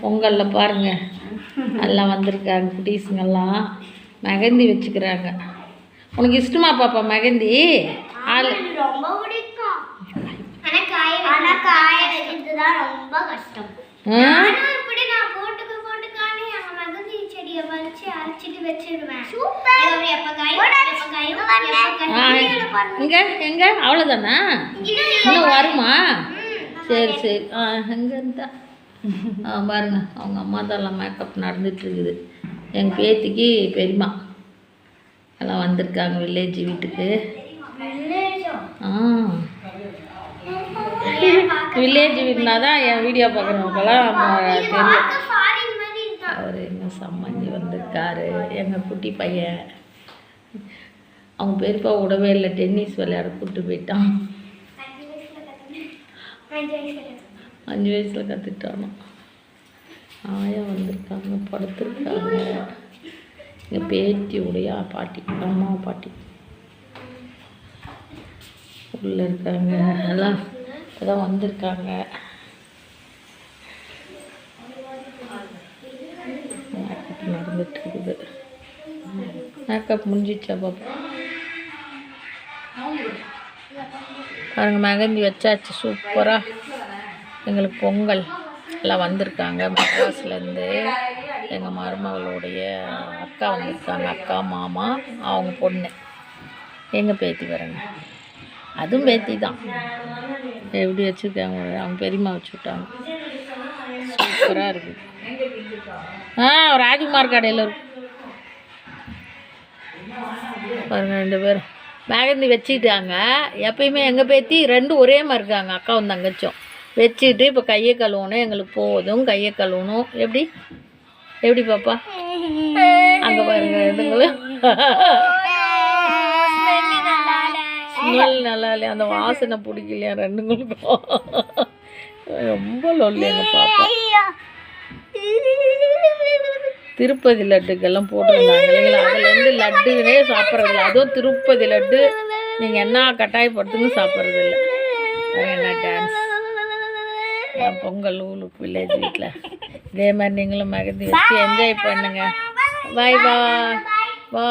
பொங்கலில் பாருங்க. எல்லாம் வந்திருக்காங்க குட்டீஸுங்கெல்லாம். மெகந்தி வச்சுக்கிறாங்க. உனக்கு இஷ்டமா பாப்பா மெகந்தி ஆள் எங்க மகந்தி செடியை வச்சு அரைச்சிட்டு வச்சிருவேன். சூப்பர். எப்ப காய் எப்ப காய் எப்ப ஆ, காய் இங்க எங்க அவ்வளோதானா இன்னும் வருமா? சரி சரி. ஆ எங்கே இருந்தா. பாருங்க அவங்க அம்மா தான் எல்லாம் மேக்கப் நடந்துகிட்ருக்குது எங்கள் பேத்திக்கு பெரியம்மா. எல்லாம் வந்திருக்காங்க வில்லேஜ் வீட்டுக்கு. ஆ. வில்லேஜ் வீடுனா தான் என் வீடியோ பார்க்குறவங்கலாம் தெரியும். அவர் எங்கள் சம்மந்தி வந்திருக்காரு. எங்கள் குட்டி பையன். அவங்க பெரியப்பா விடவே இல்லை. டென்னிஸ் விளையாட கூப்பிட்டு போயிட்டான். அஞ்சு வயசில் கற்றுக்கிட்டானோ ஆயா வந்திருக்காங்க படுத்துருக்காங்க. எங்கள் பேத்தியுடைய பாட்டி அம்மா பாட்டி. உள்ளே இருக்காங்க. எல்லாம் இப்போதான் வந்திருக்காங்க. மேக்கப் நடந்துட்டு இருக்குது மேக்கப் முடிஞ்சிச்சா பாப்பா? பாருங்க மெகந்தி வச்சாச்சு. சூப்பராக எங்களுக்கு பொங்கல் எல்லாம் வந்திருக்காங்க. மெட்ராஸ்லேருந்து எங்கள் மருமகளுடைய அக்கா வந்திருக்காங்க. அக்கா மாமா அவங்க பொண்ணு. எங்கள் பேத்தி பாருங்க. அதுவும் பேத்தி தான். எப்படி வச்சுருக்காங்க? அவங்க பெரியம்மா வச்சு விட்டாங்க சூப்பராக இருக்குது ஆ ராஜ்குமார் கடையில் இருக்கு. பாருங்க ரெண்டு பேரும். மேகந்தி வச்சுக்கிட்டாங்க. எப்பயுமே எங்கள் பேத்தி ரெண்டும் ஒரே மாதிரி இருக்காங்க. அக்காவும் தங்கச்சும் வச்சுட்டு இப்போ கையை கழுவணும். எங்களுக்கு போதும். கையை கழுவணும். எப்படி? எப்படி பாப்பா? அங்கே பாருங்க இதுங்களும் ஸ்மெல் நல்லா இல்லையா அந்த வாசனை பிடிக்கலையா? ரெண்டுங்களுக்கும். ரொம்ப லொல்லு எங்கள் பாப்பா. திருப்பதி லட்டுக்கெல்லாம் போட்டிருந்தாங்க. இல்லைங்களா? அதுலேருந்து லட்டுனே சாப்பிட்றதில்ல அதுவும் திருப்பதி லட்டு. நீங்கள் என்ன கட்டாயப்படுத்துன்னு சாப்பிட்றதில்ல என்ன டான்ஸ் பொங்கல் ஊருக்கு வில்லேஜ் வீட்டில் இதே மாதிரி நீங்களும் மகிழ்ந்து வச்சு என்ஜாய் பண்ணுங்க. பாய் பா பா